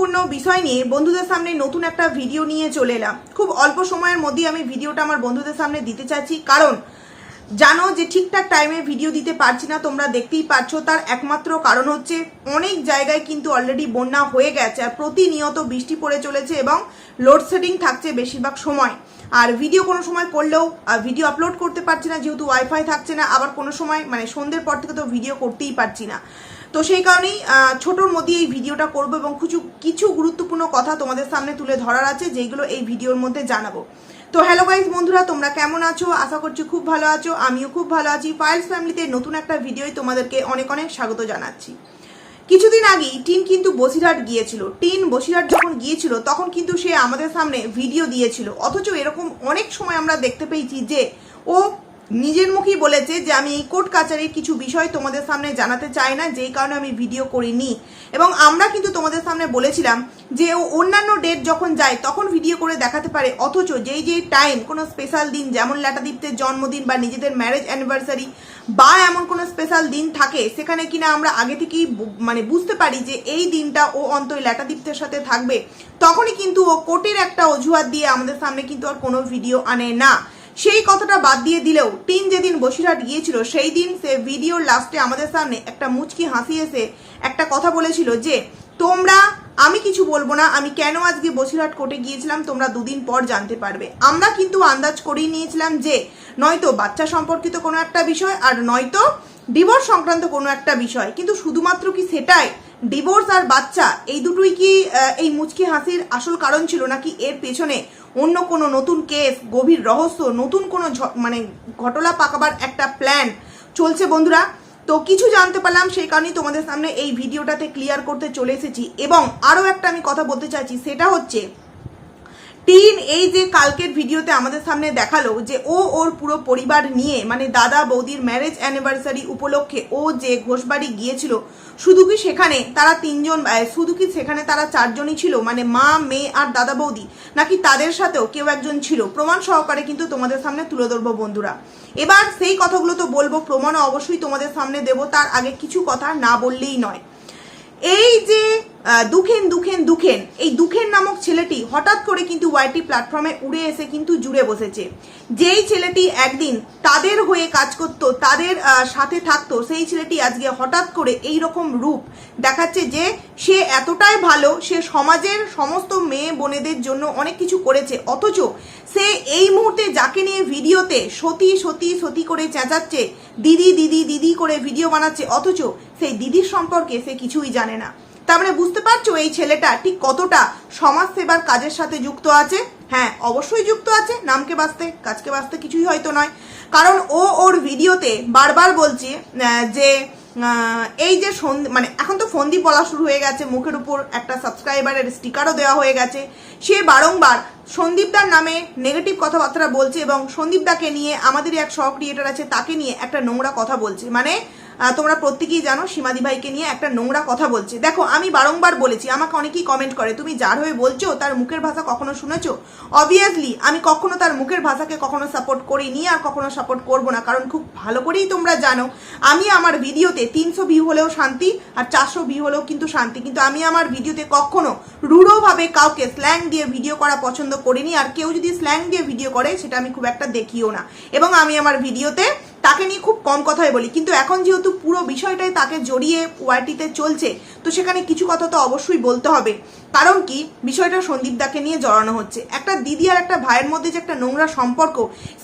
গুরুত্বপূর্ণ বিষয় নিয়ে বন্ধুদের সামনে নতুন একটা ভিডিও নিয়ে চলে এলাম। খুব অল্প সময়ের মধ্যেই আমি ভিডিওটা আমার বন্ধুদের সামনে দিতে চাইছি। কারণ, জানো যে ঠিকঠাক টাইমে ভিডিও দিতে পারছি না, তোমরা দেখতেই পাচ্ছ তার একমাত্র কারণ হচ্ছে অনেক জায়গায় কিন্তু অলরেডি বন্যা হয়ে গেছে আর প্রতিনিয়ত বৃষ্টি পড়ে চলেছে এবং লোডশেডিং থাকছে বেশিরভাগ সময়। আর ভিডিও কোনো সময় করলেও ভিডিও আপলোড করতে পারছি না, যেহেতু ওয়াইফাই থাকছে না, আবার কোনো সময় মানে সন্ধ্যের পর থেকে তো ভিডিও করতেই পারছি না। তো সেই কারণেই ছোটোর মধ্যে এই ভিডিওটা করব এবং কিছু কিছু গুরুত্বপূর্ণ কথা তোমাদের সামনে তুলে ধরার আছে, যেগুলো এই ভিডিওর মধ্যে জানাব। তো হ্যালো গাইজ বন্ধুরা, তোমরা কেমন আছো? আশা করছি খুব ভালো আছো, আমিও খুব ভালো আছি। ফাইলস ফ্যামিলিতে নতুন একটা ভিডিওই তোমাদেরকে অনেক অনেক স্বাগত জানাচ্ছি। কিছুদিন আগেই টিন কিন্তু বসিরহাট গিয়েছিল। টিন বসিরহাট যখন গিয়েছিল, তখন কিন্তু সে আমাদের সামনে ভিডিও দিয়েছিল। অথচ এরকম অনেক সময় আমরা দেখতে পেয়েছি যে ও নিজের মুখেই বলেছে যে আমি এই কোর্ট কাচারির কিছু বিষয় তোমাদের সামনে জানাতে চাই না, যেই কারণে আমি ভিডিও করিনি। এবং আমরা কিন্তু তোমাদের সামনে বলেছিলাম যে ও অন্যান্য ডেট যখন যায়, তখন ভিডিও করে দেখাতে পারে। অথচ যেই যেই টাইম কোনো স্পেশাল দিন, যেমন ল্যাটাদীপ্তের জন্মদিন বা নিজেদের ম্যারেজ অ্যানিভার্সারি বা এমন কোনো স্পেশাল দিন থাকে, সেখানে কিনা আমরা আগে থেকেই মানে বুঝতে পারি যে এই দিনটা ও অন্তই ল্যাটাদীপ্তের সাথে থাকবে। তখনই কিন্তু ও কোর্টের একটা অজুহাত দিয়ে আমাদের সামনে কিন্তু আর কোনো ভিডিও আনে না। সেই কথাটা বাদ দিয়ে দিলেও টিন যেদিন বসিরহাট গিয়েছিল সেই দিন সে ভিডিওর লাস্টে আমাদের সামনে একটা মুচকি হাসি এসে একটা কথা বলেছিল যে, তোমরা, আমি কিছু বলব না, আমি কেন আজকে বসিরহাট কোর্টে গিয়েছিলাম, তোমরা দুদিন পর জানতে পারবে। আমরা কিন্তু আন্দাজ করেই নিয়েছিলাম যে, নয়তো বাচ্চা সম্পর্কিত কোনো একটা বিষয় আর নয়তো ডিভোর্স সংক্রান্ত কোনো একটা বিষয়। কিন্তু শুধুমাত্র কি সেটাই? ডিভোর্স আর বাচ্চা, এই দুটোই কি এই মুচকি হাসির আসল কারণ ছিল নাকি এর পেছনে অন্য কোনো নতুন কেস, গভীর রহস্য, নতুন কোনো মানে ঘটনা পাকাবার একটা প্ল্যান চলছে বন্ধুরা। তো কিছু জানতে পারলাম, সেই কারণেই তোমাদের সামনে এই ভিডিওটাতে ক্লিয়ার করতে চলে এসেছি। এবং আরও একটা আমি কথা বলতে চাইছি, সেটা হচ্ছে টিন এই যে কালকের ভিডিওতে আমাদের সামনে দেখাল যে ও ওর পুরো পরিবার নিয়ে মানে দাদা বৌদির ম্যারেজ অ্যানিভার্সারি উপলক্ষে ও যে ঘোষবাড়ি গিয়েছিল, শুধু কি সেখানে তারা তিনজন শুধু কি সেখানে তারা চারজনই ছিল? মানে মা, মেয়ে আর দাদা বৌদি, নাকি তাদের সাথেও কেউ একজন ছিল? প্রমাণ সহকারে কিন্তু তোমাদের সামনে তুলে ধরবো বন্ধুরা। এবার সেই কথাগুলো তো বলব, প্রমাণও অবশ্যই তোমাদের সামনে দেবো, তার আগে কিছু কথা না বললেই নয়। এই যে দুখেন দুখেন দুখেন। এই দুখেন নামক ছেলেটি হঠাৎ করে কিন্তু ওয়াইটি প্ল্যাটফর্মে উড়ে এসে কিন্তু জুড়ে বসেছে। যেই ছেলেটি একদিন তাদের হয়ে কাজ করতো, তাদের সাথে থাকতো, সেই ছেলেটি আজকে হঠাৎ করে এই রকম রূপ দেখাচ্ছে যে সে এতটাই ভালো, সে সমাজের সমস্ত মেয়ে বোনেদের জন্য অনেক কিছু করেছে। অথচ সে এই মুহূর্তে যাকে নিয়ে ভিডিওতে সতী সতী সতী করে চেঁচাচ্ছে, দিদি দিদি দিদি করে ভিডিও বানাচ্ছে, অথচ সেই দিদির সম্পর্কে সে কিছুই জানে না। তার মানে বুঝতে পারছ এই ছেলেটা ঠিক কতটা সমাজ সেবার কাজের সাথে যুক্ত আছে? হ্যাঁ অবশ্যই যুক্ত আছে, নামকে বাঁচতে, কাজকে বাঁচতে কিছুই হয়তো নয়। কারণ ও ওর ভিডিওতে বারবার বলছে যে এই যে সন্ধি মানে এখন তো ফন্দি বলা শুরু হয়ে গেছে, মুখের উপর একটা সাবস্ক্রাইবারের স্টিকারও দেওয়া হয়ে গেছে। সে বারংবার সন্দীপদার নামে নেগেটিভ কথাবার্তা বলছে এবং সন্দীপদাকে নিয়ে আমাদেরই এক সহ ক্রিয়েটার আছে, তাকে নিয়ে একটা নোংরা কথা বলছে। মানে তোমরা প্রত্যেকেই জানো সীমাদি ভাইকে নিয়ে একটা নোংরা কথা বলছে। দেখো, আমি বারংবার বলেছি, আমাকে অনেকেই কমেন্ট করে, তুমি যার হয়ে বলছো, তার মুখের ভাষা কখনো শুনেছো? অবভিয়াসলি আমি কখনো তার মুখের ভাষাকে কখনো সাপোর্ট করিনি আর কখনো সাপোর্ট করব না, কারণ খুব ভালো করেই তোমরা জানো, আমি আমার ভিডিওতে তিনশো ভিউ হলেও শান্তি আর চারশো ভিউ হলেও কিন্তু শান্তি। কিন্তু আমি আমার ভিডিওতে কখনো রূঢ়ভাবে কাউকে স্ল্যাং দিয়ে ভিডিও করা পছন্দ করিনি, আর কেউ যদি স্ল্যাং দিয়ে ভিডিও করে, সেটা আমি খুব একটা দেখিও না। এবং আমি আমার ভিডিওতে তাকে নিয়ে খুব কম কথাই বলি। কিন্তু এখন যেহেতু পুরো বিষয়টাই তাকে জড়িয়ে ওয়াইটিতে চলছে, তো সেখানে কিছু কথা তো অবশ্যই বলতে হবে। কারণ কি? বিষয়টা সন্দীপ দাকে নিয়ে জড়ানো হচ্ছে। একটা দিদি আর একটা ভাইয়ের মধ্যে যে একটা নোংরা সম্পর্ক,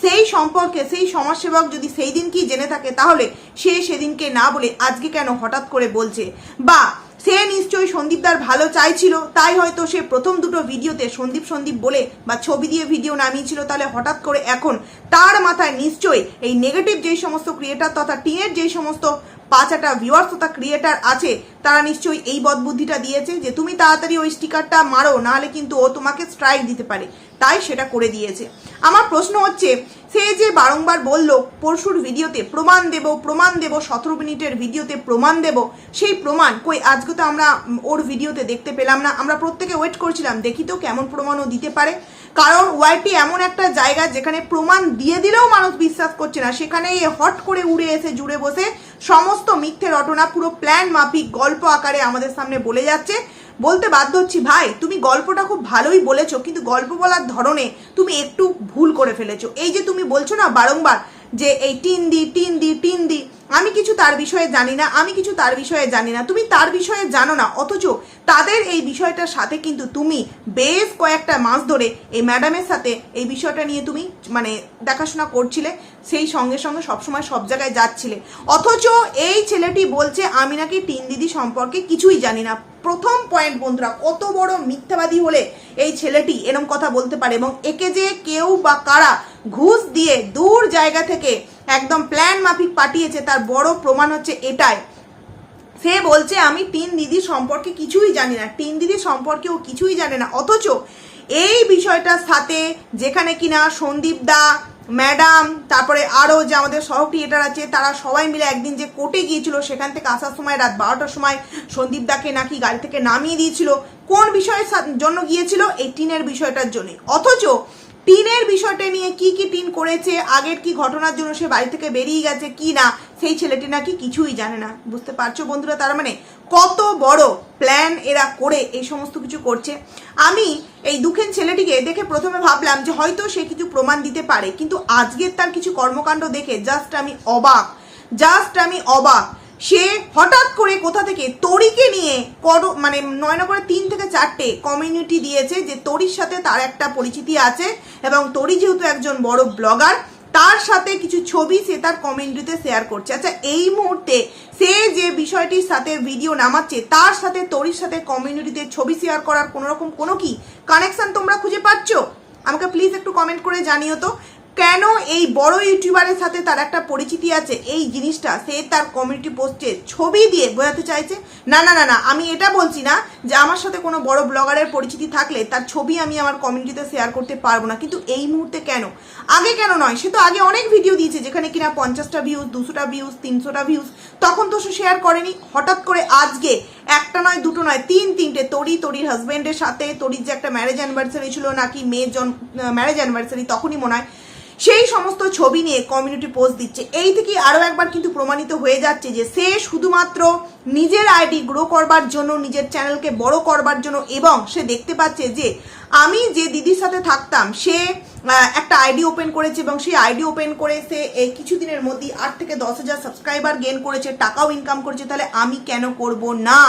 সেই সম্পর্কে সেই সমাজসেবক যদি সেই দিন কি জেনে থাকে, তাহলে সে সেদিনকে না বলে আজকে কেন হঠাৎ করে বলছে? বা সে নিশ্চয়ই সন্দীপদার ভালো চাইছিল। তাই হয়তো সে প্রথম দুটো ভিডিওতে সন্দীপ সন্দীপ বলে বা ছবি দিয়ে ভিডিও নামিয়েছিল। তাহলে হঠাৎ করে এখন তার মাথায় নিশ্চয়ই এই নেগেটিভ যেই সমস্ত ক্রিয়েটার তথা টিনের যেই সমস্ত পাঁচাটা ভিউয়ার্স তথা ক্রিয়েটার আছে, তারা নিশ্চয়ই এই বদবুদ্ধিটা দিয়েছে যে, তুমি তাড়াতাড়ি ওই স্টিকারটা মারো, নাহলে কিন্তু ও তোমাকে স্ট্রাইক দিতে পারে। তাই সেটা করে দিয়েছে। আমার প্রশ্ন হচ্ছে, সে যে বারংবার বলল, পরশুর ভিডিওতে প্রমাণ দেব প্রমাণ দেব, সতেরো মিনিটের ভিডিওতে প্রমাণ দেব, সেই প্রমাণ, কই, আজকে তো আমরা ওর ভিডিওতে দেখতে পেলাম না। আমরা প্রত্যেকে ওয়েট করছিলাম, দেখি তো কেমন প্রমাণও দিতে পারে। কারণ ওয়াইটি এমন একটা জায়গা যেখানে প্রমাণ দিয়ে দিলেও মানুষ বিশ্বাস করছে না। সেখানে হট করে উড়ে এসে জুড়ে বসে সমস্ত মিথ্যে রটনা, পুরো প্ল্যান মাফিক গল্প আকারে আমাদের সামনে বলে যাচ্ছে। বলতে বাধ্য হচ্ছি, ভাই, তুমি গল্পটা খুব ভালোই বলেছ, কিন্তু গল্প বলার ধরনে তুমি একটু ভুল করে ফেলেছো। এই যে তুমি বলছো না বারংবার যে এই টিন দি টিন দি টিন দি আমি কিছু তার বিষয়ে জানি না, আমি কিছু তার বিষয়ে জানি না। তুমি তার বিষয়ে জানো না, অথচ তাদের এই বিষয়টার সাথে কিন্তু তুমি বেশ কয়েকটা মাস ধরে এই ম্যাডামের সাথে এই বিষয়টা নিয়ে তুমি মানে দেখাশোনা করছিলে, সেই সঙ্গে সঙ্গে সবসময় সব জায়গায় যাচ্ছিলে। অথচ এই ছেলেটি বলছে, আমি নাকি টিন দিদি সম্পর্কে কিছুই জানি না। প্রথম পয়েন্ট বন্ধুরা, কত বড় মিথ্যাবাদী হলে এই ছেলেটি এরম কথা বলতে পারে এবং একে যে কেউ বা কারা ঘুষ দিয়ে দূর জায়গা থেকে একদম প্ল্যান মাফিক পাঠিয়েছে, তার বড় প্রমাণ হচ্ছে এটাই। সে বলছে, আমি টিন দিদি সম্পর্কে কিছুই জানি না টিন দিদি সম্পর্কে ও কিছুই জানে না। অথচ এই বিষয়টার সাথে যেখানে কিনা সন্দীপ দা, ম্যাডাম, তারপরে আরও যে আমাদের সহ ক্রিয়েটার আছে, তারা সবাই মিলে একদিন যে কোর্টে গিয়েছিল, সেখান থেকে আসার সময়, রাত বারোটার সময় সন্দীপ দাকে নাকি গাড়ি থেকে নামিয়ে দিয়েছিল। কোন বিষয়ের জন্য গিয়েছিল? এই টিনের বিষয়টার জন্য অথচ টিনের বিষয়টা নিয়ে কি কি টিন করেছে, আগের কি ঘটনার জন্য সে বাড়ি থেকে বেরিয়ে গেছে কি না, সেই ছেলেটি নাকি কিছুই জানে না। বুঝতে পারছ বন্ধুরা তার মানে কত বড় প্ল্যান এরা করে এই সমস্ত কিছু করছে। আমি এই দুঃখের ছেলেটিকে দেখে প্রথমে ভাবলাম যে হয়তো সে কিছু প্রমাণ দিতে পারে, কিন্তু আজকের তার কিছু কর্মকাণ্ড দেখে জাস্ট আমি অবাক জাস্ট আমি অবাক। সে হঠাৎ করে কোথা থেকে তরিকে নিয়ে কর মানে নয় নম্বরে তিন থেকে চারটে কমিউনিটি দিয়েছে যে তরির সাথে তার একটা পরিচিতি আছে এবং তরি যেহেতু একজন বড় ব্লগার তার সাথে কিছু ছবি সে তার কমিউনিটিতে শেয়ার করছে। আচ্ছা এই মুহূর্তে সে যে বিষয়টির সাথে ভিডিও নামাচ্ছে, তার সাথে তরির সাথে কমিউনিটিতে ছবি শেয়ার করার কোনো রকম কোনো কি কানেকশন তোমরা খুঁজে পাচ্ছ? আমাকে প্লিজ একটু কমেন্ট করে জানিও তো। কেন এই বড় ইউটিউবারের সাথে তার একটা পরিচিতি আছে? এই জিনিসটা সে তার কমিউনিটি পোস্টে ছবি দিয়ে বোঝাতে চাইছে। না না না না, আমি এটা বলছি না যে আমার সাথে কোনো বড় ব্লগারের পরিচিতি থাকলে তার ছবি আমি আমার কমিউনিটিতে শেয়ার করতে পারব না। কিন্তু এই মুহূর্তে কেন? আগে কেন নয়? সে তো আগে অনেক ভিডিও দিয়েছে যেখানে কিনা পঞ্চাশটা ভিউজ দুশোটা ভিউজ তিনশোটা ভিউজ তখন তো সে শেয়ার করেনি। হঠাৎ করে আজকে একটা নয়, দুটো নয়, তিন, তিনটে তরি, তরির হাজবেন্ডের সাথে তরির যে একটা ম্যারেজ অ্যানিভার্সারি ছিল নাকি মেয়ের জন ম্যারেজ অ্যানিভার্সারি তখনই মনে হয় সেই সমস্ত ছবি নিয়ে কমিউনিটি পোস্ট দিচ্ছে। এই থেকে আরও একবার কিন্তু প্রমাণিত হয়ে যাচ্ছে যে সে শুধুমাত্র নিজের আইডি গ্রো করবার জন্য, নিজের চ্যানেলকে বড় করবার জন্য এবং সে দেখতে পাচ্ছে যে আমি যে দিদির সাথে থাকতাম, সে একটা আইডি ওপেন করেছে এবং সেই আইডি ওপেন করে সে এই কিছুদিনের মধ্যেই আট থেকে দশ হাজার সাবস্ক্রাইবার গেন করেছে, টাকাও ইনকাম করেছে, তাহলে আমি কেন করব না?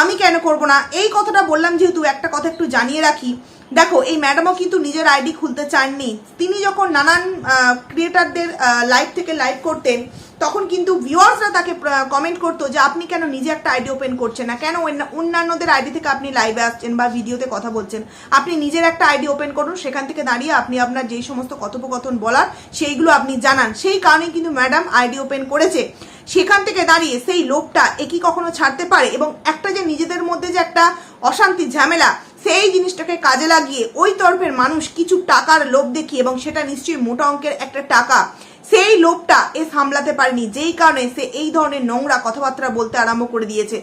আমি কেন করব না? এই কথাটা বললাম যেহেতু একটা কথা একটু জানিয়ে রাখি দেখো, এই ম্যাডামও কিন্তু নিজের আইডি খুলতে চাননি। তিনি যখন নানান ক্রিয়েটারদের লাইভ থেকে লাইভ করতেন, তখন কিন্তু ভিউয়ার্সরা তাকে কমেন্ট করতো যে, আপনি কেন নিজে একটা আইডি ওপেন করছেন না? কেন অন্য- অন্যান্যদের আইডি থেকে আপনি লাইভে আসছেন বা ভিডিওতে কথা বলছেন? আপনি নিজের একটা আইডি ওপেন করুন, সেখান থেকে দাঁড়িয়ে আপনি আপনার যেই সমস্ত কথোপকথন বলার, সেইগুলো আপনি জানান। সেই কারণেই কিন্তু ম্যাডাম আইডি ওপেন করেছে। সেখান থেকে দাঁড়িয়ে সেই লোকটা একই কখনো ছাড়তে পারে? এবং একটা যে নিজেদের মধ্যে যে একটা অশান্তি ঝামেলা সেই জিনিসটাকে কাজে লাগিয়ে ওই তরফের মানুষ কিছু টাকার লোভ দেখিয়ে এবং সেটা নিশ্চয়ই মোটা অঙ্কের একটা টাকা, সেই লোভটা এ সামলাতে পারেনি। যেই কারণে সে এই ধরনের নোংরা কথাবার্তা বলতে আরম্ভ করে দিয়েছে।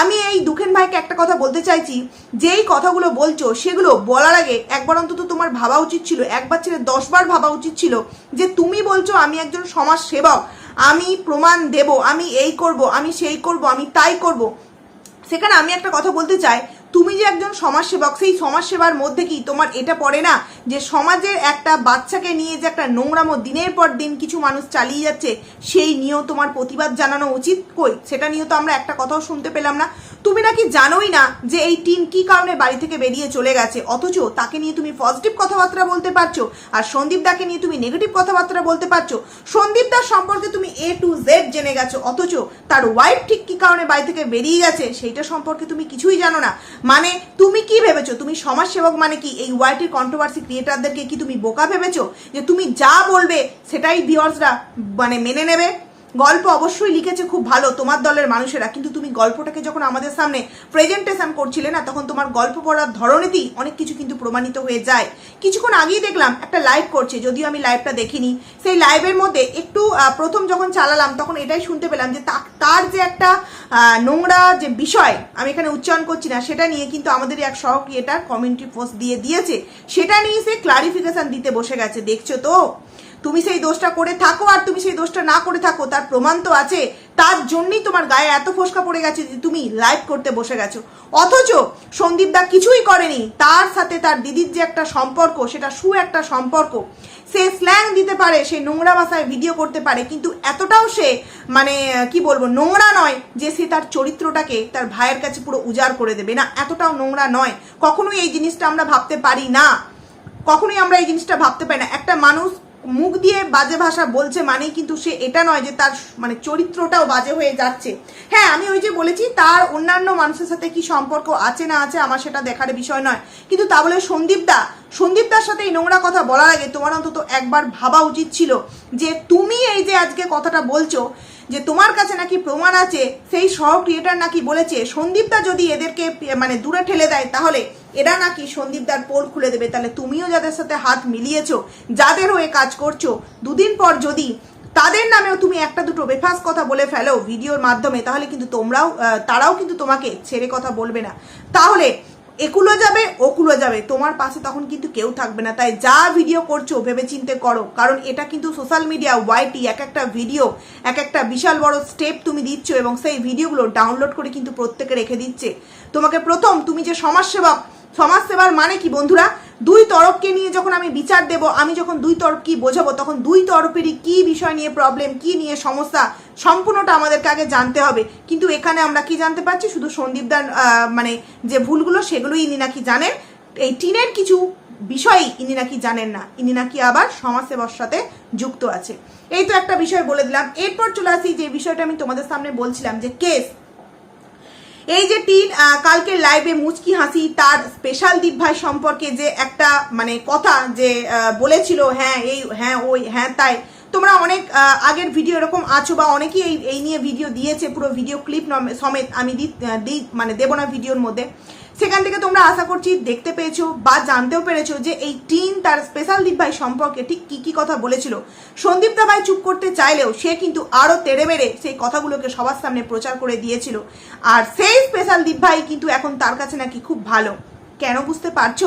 আমি এই দুখেন ভাইকে একটা কথা বলতে চাইছি, যেই কথাগুলো বলছো সেগুলো বলার আগে একবার অন্তত তোমার ভাবা উচিত ছিল, একবার ছেড়ে দশবার ভাবা উচিত ছিল যে তুমি বলছো আমি একজন সমাজ সেবক আমি প্রমাণ দেব, আমি এই করব, আমি সেই করব, আমি তাই করব। সেখানে আমি একটা কথা বলতে চাই তুমি যে একজন সমাজসেবক, সেই সমাজসেবার মধ্যে কি তোমার এটা পড়ে না? যে সমাজের একটা বাচ্চাকে নিয়ে যে একটা নোংরামো দিনের পর দিন কিছু মানুষ চালিয়ে যাচ্ছে, সেই নিয়েও তোমার প্রতিবাদ জানানো উচিত কই? সেটা নিয়েও তো আমরা একটা কথাও শুনতে পেলাম না। তুমি নাকি জানোই না যে এই টিন কি কারণে বাড়ি থেকে বেরিয়ে চলে গেছে? অথচ তাকে নিয়ে তুমি পজিটিভ কথাবার্তা বলতে পারছ, আর সন্দীপ দাকে নিয়ে তুমি নেগেটিভ কথাবার্তা বলতে পারছ। সন্দীপ দার সম্পর্কে তুমি জেড জেনে গেছো, অথচ তার ওয়াইফ ঠিক কি কারণে বাড়ি থেকে বেরিয়ে গেছে, সেইটা সম্পর্কে তুমি কিছুই জানো না। মানে তুমি কি ভেবেছো? তুমি সমাজসেবক মানে কি? এই ওয়াইটির কন্ট্রোভার্সি ক্রিয়েটারদেরকে কি তুমি বোকা ভেবেছো? যে তুমি যা বলবে, সেটাই ভিওর্সরা মানে মেনে নেবে? গল্প অবশ্যই লিখেছে, খুব ভালো, তোমার দলের মানুষেরা। কিন্তু তুমি গল্পটাকে যখন আমাদের সামনে প্রেজেন্টেশন করছিলে না, তখন তোমার গল্প পড়ার ধরনেতেই অনেক কিছু কিন্তু প্রমাণিত হয়ে যায়। কিছুক্ষণ আগেই দেখলাম, একটা লাইভ করছে, যদিও আমি লাইভটা দেখিনি। সেই লাইভের মধ্যে একটু প্রথম যখন চালালাম, তখন এটাই শুনতে পেলাম যে তার যে একটা নোংরা যে বিষয়, আমি এখানে উচ্চারণ করছি না, সেটা নিয়ে কিন্তু আমাদের এক সহ ক্রিয়েটার কমিউনিটি পোস্ট দিয়ে দিয়েছে। সেটা নিয়ে সে ক্লারিফিকেশান দিতে বসে গেছে, দেখছ তো? তুমি সেই দোষটা করে থাকো আর তুমি সেই দোষটা না করে থাকো, তার প্রমাণ তো আছে। তার জন্যই তোমার গায়ে এত ফোসকা পড়ে গেছে যে তুমি লাইভ করতে বসে গেছো। অথচ সন্দীপ দা কিছুই করেনি। তার সাথে তার দিদির যে একটা সম্পর্ক, সেটা সু একটা সম্পর্ক। সে স্ল্যাং দিতে পারে, সে নোংরা ভাষায় ভিডিও করতে পারে, কিন্তু এতটাও সে মানে কি বলব, নোংরা নয় যে সে তার চরিত্রটাকে তার ভাইয়ের কাছে পুরো উজাড় করে দেবে। না, এতটাও নোংরা নয়। কখনোই এই জিনিসটা আমরা ভাবতে পারি না। কখনোই আমরা এই জিনিসটা ভাবতে পারি না। একটা মানুষ মুখ দিয়ে বাজে ভাষা বলছে মানেই কিন্তু সে এটা নয় যে তার মানে চরিত্রটাও বাজে হয়ে যাচ্ছে। হ্যাঁ আমি ওই যে বলেছি, তার অন্যান্য মানুষের সাথে কি সম্পর্ক আছে না আছে আমার সেটা দেখার বিষয় নয়। কিন্তু তা বলে সন্দীপ দা সন্দীপ দার সাথে এই নোংরা কথা বলার আগে তোমার অন্তত একবার ভাবা উচিত ছিল যে তুমি এই যে আজকে কথাটা বলছো, যে তোমার কাছে নাকি প্রমাণ আছে, সেই সহ ক্রিয়েটার নাকি বলেছে, সন্দীপদা যদি এদেরকে মানে দূরে ঠেলে দেয় তাহলে এরা নাকি সন্দীপদার পোল খুলে দেবে, তাহলে তুমিও যাদের সাথে হাত মিলিয়েছো যাদের হয়ে কাজ করছ, দুদিন পর যদি তাদের নামেও তুমি একটা দুটো বেফাস কথা বলে ফেলো ভিডিওর মাধ্যমে, তাহলে কিন্তু তোমরাও তারাও কিন্তু তোমাকে ছেড়ে কথা বলবে না। তাহলে একুলো যাবে, ওকুলো যাবে, তোমার পাশে তখন কিন্তু কেউ থাকবে না। তাই যা ভিডিও করছ ভেবে চিন্তে করো, কারণ এটা কিন্তু সোশ্যাল মিডিয়া ওয়াইটি, এক একটা ভিডিও, এক একটা বিশাল বড় স্টেপ তুমি দিচ্ছ এবং সেই ভিডিওগুলো ডাউনলোড করে কিন্তু প্রত্যেকে রেখে দিচ্ছে। তোমাকে প্রথম, তুমি যে সমাজসেবক সমাজসেবার মানে কি, বন্ধুরা? দুই তরফকে নিয়ে যখন আমি বিচার দেব, আমি যখন দুই তরফ কি বোঝাবো, তখন দুই তরফেরই কি বিষয় নিয়ে প্রবলেম কি নিয়ে সমস্যা, সম্পূর্ণটা আমাদেরকে আগে জানতে হবে। কিন্তু এখানে আমরা কি জানতে পারছি? শুধু সন্দীপদার মানে যে ভুলগুলো, সেগুলোই ইনি নাকি জানেন। এই টিনের কিছু বিষয়ই ইনি নাকি জানেন না। ইনি নাকি আবার সমাজসেবার সাথে যুক্ত আছে। এই তো একটা বিষয় বলে দিলাম। এরপর চলে আসি যে বিষয়টা আমি তোমাদের সামনে বলছিলাম যে কেস এই যে টিন কালকের কালকে লাইভে মুচকি হাসি, তার স্পেশাল দীপ ভাই সম্পর্কে যে একটা মানে কথা যে বলেছিল হ্যাঁ এই হ্যাঁ ওই হ্যাঁ তাই। তোমরা অনেক আগের ভিডিও এরকম আছো বা অনেকেই এই এই নিয়ে ভিডিও দিয়েছে, পুরো ভিডিও ক্লিপ সমেত আমি দি দিই মানে দেবো না ভিডিওর মধ্যে। সেখান থেকে তোমরা আশা করছি দেখতে পেয়েছ বা জানতেও পেরেছ যে এই টিন তার স্পেশাল দীপ ভাই সম্পর্কে ঠিক কি কি কথা বলেছিল। সন্দীপ দা ভাই চুপ করতে চাইলেও সে কিন্তু আরও তেড়ে বেড়ে সেই কথাগুলোকে সবার সামনে প্রচার করে দিয়েছিল। আর সেই স্পেশাল দীপ ভাই কিন্তু এখন তার কাছে নাকি খুব ভালো। কেন বুঝতে পারছ?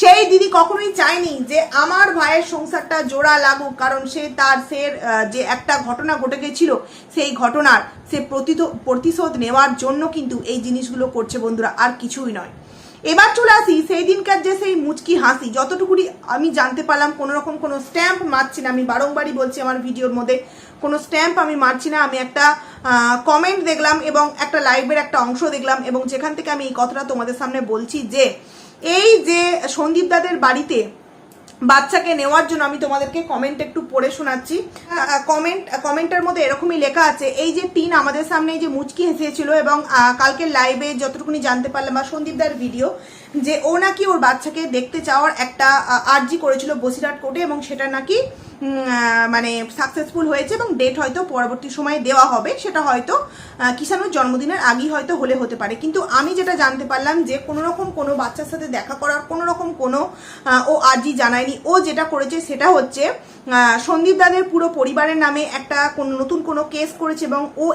সেই দিদি কখনোই চায়নি যে আমার ভাইয়ের সংসারটা জোড়া লাগুক, কারণ সে তার সে যে একটা ঘটনা ঘটে গেছিল, সেই ঘটনার সে প্রতিশোধ নেওয়ার জন্য কিন্তু এই জিনিসগুলো করছে বন্ধুরা, আর কিছুই নয়। এবার চলে আসি, সেই দিনকার যে সেই মুচকি হাসি, যতটুকুনি আমি জানতে পারলাম কোনো রকম কোনো স্ট্যাম্প মারছি না, আমি বারংবারই বলছি আমার ভিডিওর মধ্যে, কোনো স্ট্যাম্প আমি মারছি না, আমি একটা কমেন্ট দেখলাম এবং একটা লাইভের একটা অংশ দেখলাম এবং যেখান থেকে আমি এই কথাটা তোমাদের সামনে বলছি যে, এই যে সন্দীপ দাদের বাড়িতে বাচ্চাকে নেওয়ার জন্য আমি তোমাদেরকে কমেন্ট একটু পড়ে শোনাচ্ছি। কমেন্ট কমেন্টের মধ্যে এরকমই লেখা আছে, এই যে টিন আমাদের সামনে এই যে মুচকি হেসেছিল এবং কালকে লাইভে যতটুকুনি জানতে পারলাম বা সন্দীপদার ভিডিও যে ও নাকি ওর বাচ্চাকে দেখতে চাওয়ার একটা আর্জি করেছিল বসিরহাট কোর্টে এবং সেটা নাকি মানে সাকসেসফুল হয়েছে এবং ডেট হয়তো পরবর্তী সময়ে দেওয়া হবে। সেটা হয়তো আহ, কিষাণুর জন্মদিনের আগেই হয়তো হলে হতে পারে। কিন্তু আমি যেটা জানতে পারলাম যে কোনো রকম কোনো বাচ্চার সাথে দেখা করার কোনো রকম কোনো ও আর্জি জানায়নি। ও যেটা করেছে সেটা হচ্ছে সন্দীপ দাদের পুরো পরিবারের নামে একটা কোনো নতুন কোনো কেস করেছে এবং ও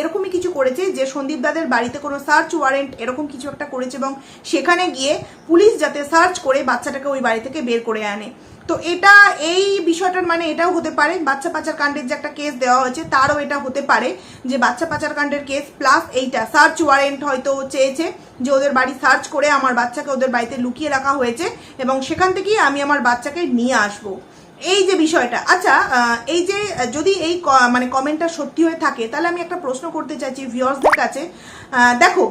এরকমই কিছু করেছে যে সন্দীপ দাদের বাড়িতে কোনো সার্চ ওয়ারেন্ট এরকম কিছু একটা করেছে এবং সেখানে গিয়ে পুলিশ যাতে সার্চ করে বাচ্চাটাকে ওই বাড়ি থেকে বের করে আনে। তো এটা, এই বিষয়টার মানে এটাও হতে পারে, বাচ্চা পাচার কাণ্ডের যে একটা কেস দেওয়া হয়েছে, তারও এটা হতে পারে, যে বাচ্চা পাচার কাণ্ডের কেস প্লাস এইটা সার্চ ওয়ারেন্ট হয়তো চেয়েছে, যে ওদের বাড়ি সার্চ করে আমার বাচ্চাকে ওদের বাড়িতে লুকিয়ে রাখা হয়েছে, এবং সেখান থেকেই আমি আমার বাচ্চাকে নিয়ে আসব। এই যে বিষয়টা আচ্ছা এই যে, যদি এই মানে কমেন্টটা সত্যি হয়ে থাকে, তাহলে আমি একটা প্রশ্ন করতে চাইছি ভিউয়ার্সদের কাছে। দেখো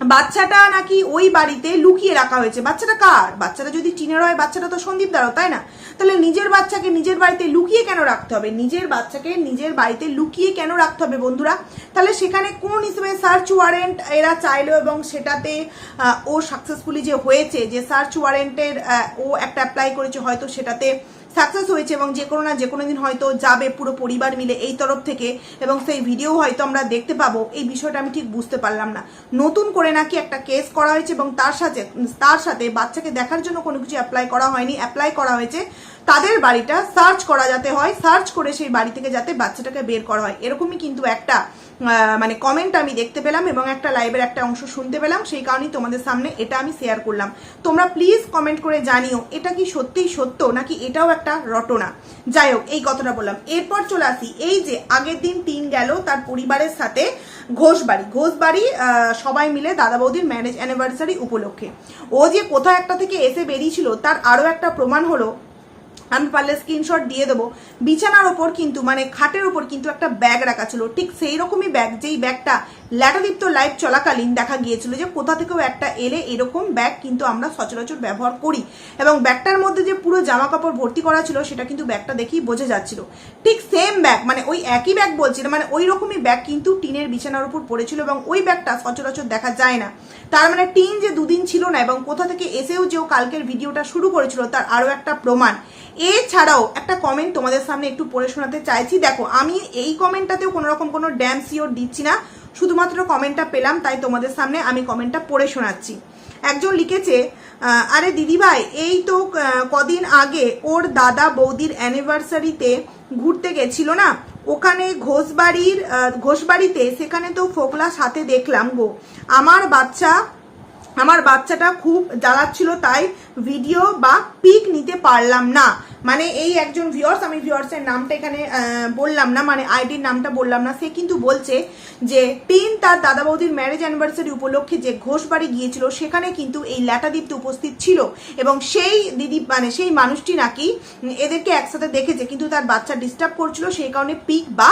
বাচ্চাটা নাকি ওই বাড়িতে লুকিয়ে রাখা হয়েছে। বাচ্চাটা কার? বাচ্চাটা যদি চীনের হয়, বাচ্চাটা তো সন্দীপ দারও তাই না? তাহলে নিজের বাচ্চাকে নিজের বাড়িতে লুকিয়ে কেন রাখতে হবে? নিজের বাচ্চাকে নিজের বাড়িতে লুকিয়ে কেন রাখতে হবে বন্ধুরা? তাহলে সেখানে কোন হিসেবে সার্চ ওয়ারেন্ট এরা চাইলো এবং সেটাতে ও সাকসেসফুলি যে হয়েছে, যে সার্চ ওয়ারেন্টের ও একটা অ্যাপ্লাই করেছে, হয়তো সেটাতে সাকসেস হয়েছে এবং যে কোনো না যে কোনো দিন হয়তো যাবে পুরো পরিবার মিলে এই তরফ থেকে এবং সেই ভিডিও হয়তো আমরা দেখতে পাবো। এই বিষয়টা আমি ঠিক বুঝতে পারলাম না। নতুন করে নাকি একটা কেস করা হয়েছে এবং তার সাথে তার সাথে বাচ্চাকে দেখার জন্য কোনো কিছু অ্যাপ্লাই করা হয়নি অ্যাপ্লাই করা হয়েছে। তাদের বাড়িটা সার্চ করা যাতে হয় সার্চ করে সেই বাড়ি থেকে যাতে বাচ্চাটাকে বের করা হয়। এরকমই কিন্তু একটা মানে কমেন্ট আমি দেখতে পেলাম এবং একটা লাইভের একটা অংশ শুনতে পেলাম, সেই কারণেই তোমাদের সামনে এটা আমি শেয়ার করলাম। তোমরা প্লিজ কমেন্ট করে জানিও, এটা কি সত্যিই সত্য নাকি এটাও একটা রটনা? যাই হোক, এই কথাটা বললাম। এরপর চলে আসি, এই যে আগের দিন টিন গেল, তার পরিবারের সাথে ঘোষবাড়ি। ঘোষবাড়ি সবাই মিলে দাদা বৌদির ম্যারেজ অ্যানিভার্সারি উপলক্ষে। ও যে কোথাও একটা থেকে এসে বেরিয়েছিল, তার আরও একটা প্রমাণ হলো আমি পারলে স্ক্রিনশট দিয়ে দেবো। বিছানার ওপর কিন্তু মানে খাটের ওপর কিন্তু একটা ব্যাগ রাখা ছিল। ঠিক সেই রকমই ব্যাগ যেই ব্যাগটা ল্যাটাদীপ্ত লাইভ চলাকালীন দেখা গিয়েছিল যে কোথা থেকেও একটা এলে এরকম ব্যাগ কিন্তু আমরা সচরাচর ব্যবহার করি। এবং ব্যাগটার মধ্যে যে পুরো জামা কাপড় ভর্তি করা ছিল, সেটা কিন্তু ব্যাগটা দেখেই বোঝা যাচ্ছিল। ঠিক সেম ব্যাগ মানে ওই একই ব্যাগ বলছি মানে ওই রকমই ব্যাগ কিন্তু টিনের বিছানার উপর পড়েছিল এবং ওই ব্যাগটা সচরাচর দেখা যায় না। তার মানে টিন যে দুদিন ছিল না এবং কোথা থেকে এসেও যে কালকের ভিডিওটা শুরু করেছিল, তার আরও একটা প্রমাণ। এছাড়াও একটা কমেন্ট তোমাদের সামনে একটু পড়ে শোনাতে চাইছি। দেখো, আমি এই কমেন্টটাতেও কোনোরকম কোনো ড্যাম সিওর দিচ্ছি না। শুধুমাত্র কমেন্টটা পেলাম, তাই তোমাদের সামনে আমি কমেন্টটা পড়ে শোনাচ্ছি। একজন লিখেছে আরে দিদিভাই, এই তো কদিন আগে ওর দাদা বৌদির অ্যানিভার্সারিতে ঘুরতে গেছিল না? ওখানে ঘোষবাড়ির ঘোষবাড়িতে, সেখানে তো ফোকলা সাথে দেখলাম গো। আমার বাচ্চা আমার বাচ্চাটা খুব জ্বালাচ্ছিল, তাই ভিডিও বা পিক নিতে পারলাম না। মানে এই একজন ভিউয়ার্স আমি ভিউয়ার্সের নামটা এখানে বললাম না মানে আইডির নামটা বললাম না। সে কিন্তু বলছে যে পিন তার দাদা বৌদির ম্যারেজ অ্যানিভার্সারি উপলক্ষে যে ঘোষবাড়ি গিয়েছিল, সেখানে কিন্তু এই ল্যাটাদীপ্ত উপস্থিত ছিল। এবং সেই দিদি মানে সেই মানুষটি নাকি এদেরকে একসাথে দেখেছে, কিন্তু তার বাচ্চা ডিস্টার্ব করছিল, সেই কারণে পিক বা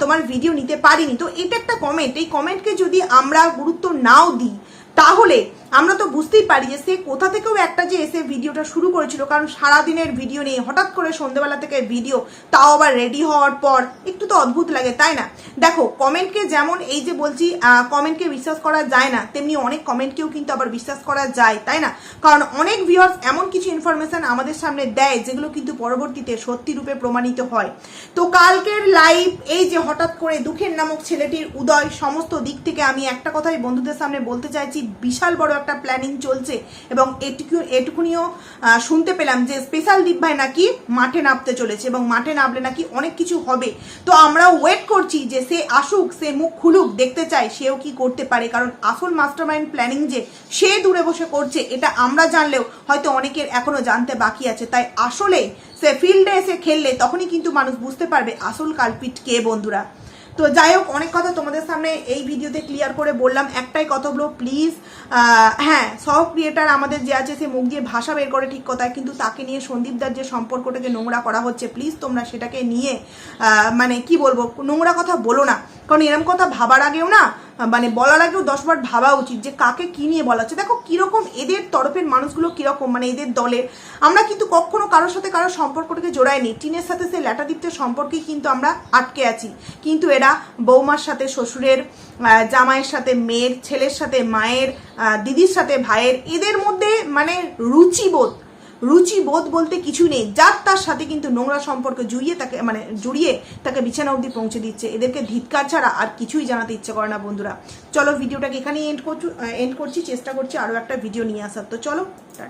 তোমার ভিডিও নিতে পারিনি। তো এটা একটা কমেন্ট এই কমেন্টকে যদি আমরা গুরুত্ব নাও দিই তাহলে আমরা তো বুঝতেই পারি যে সে কোথা থেকেও একটা যে এসে ভিডিওটা শুরু করেছিল, কারণ সারাদিনের ভিডিও নেই হঠাৎ করে সন্ধ্যেবেলা থেকে ভিডিও, তাও আবার রেডি হওয়ার পর, একটু তো অদ্ভুত লাগে, তাই না? দেখো কমেন্টকে যেমন এই যে বলছি কমেন্টকে বিশ্বাস করা যায় না, তেমনি অনেক কমেন্টকেও কিন্তু আবার বিশ্বাস করা যায়, তাই না? কারণ অনেক ভিউয়ার্স এমন কিছু ইনফরমেশন আমাদের সামনে দেয়, যেগুলো কিন্তু পরবর্তীতে সত্যি রূপে প্রমাণিত হয়। তো কালকের লাইভ এই যে হঠাৎ করে দুঃখের নামক ছেলেটির উদয়, সমস্ত দিক থেকে আমি একটা কথাই বন্ধুদের সামনে বলতে চাইছি, বিশাল বড় একটা প্ল্যানিং চলছে এবং এটুকু, এটুকুনিও শুনতে পেলাম যে স্পেশাল দীপ ভাই নাকি মাঠে নামতে চলেছে এবং মাঠে নামলে নাকি অনেক কিছু হবে। তো আমরা ওয়েট করছি যে সে আসুক, সে মুখ খুলুক, দেখতে চাই সেও কি করতে পারে। কারণ আসল মাস্টার মাইন্ড প্ল্যানিং যে সে দূরে বসে করছে, এটা আমরা জানলেও হয়তো অনেকের এখনও জানতে বাকি আছে। তাই আসলে সে ফিল্ডে এসে খেললে তখনই কিন্তু মানুষ বুঝতে পারবে আসল কালপিট কে, বন্ধুরা। তো যাই হোক, অনেক কথা তোমাদের সামনে এই ভিডিওতে ক্লিয়ার করে বললাম। একটাই কথা বলো প্লিজ হ্যাঁ সব ক্রিয়েটার আমাদের যে আছে, সে মুখ দিয়ে ভাষা বের করে ঠিক কথা কিন্তু তাকে নিয়ে সন্দীপদার যে সম্পর্কটাকে নোংরা করা হচ্ছে প্লিজ তোমরা সেটাকে নিয়ে মানে কি বলব, নোংরা কথা বলো না। কারণ এরকম কথা ভাবার আগেও না মানে বলার আগেও দশবার ভাবা উচিত যে কাকে কি নিয়ে বলা হচ্ছে। দেখো, কীরকম এদের তরফের মানুষগুলো কীরকম মানে এদের দলের। আমরা কিন্তু কখনো কারোর সাথে কারোর সম্পর্কটাকে জোড়াইনি টিনের সাথে সে ল্যাটাদীপ্তের সম্পর্কে কিন্তু আমরা আটকে আছি। কিন্তু এরা বৌমার সাথে, শ্বশুরের জামাইয়ের সাথে, মেয়ের, ছেলের সাথে, মায়ের দিদির সাথে, ভাইয়ের, এদের মধ্যে মানে রুচিবোধ। রুচিবোধ বলতে কিছু নেই। যার তার সাথে কিন্তু নোংরা সম্পর্ক জুড়িয়ে তাকে মানে জুড়িয়ে তাকে বিছানা অবধি পৌঁছে দিচ্ছে। এদেরকে ধিৎকার ছাড়া আর কিছুই জানাতে ইচ্ছে করে না বন্ধুরা। চলো, ভিডিওটাকে এখানেই এন্ড করছি এন্ড করছি। চেষ্টা করছি আরও একটা ভিডিও নিয়ে আসার। তো চলো, টাটা।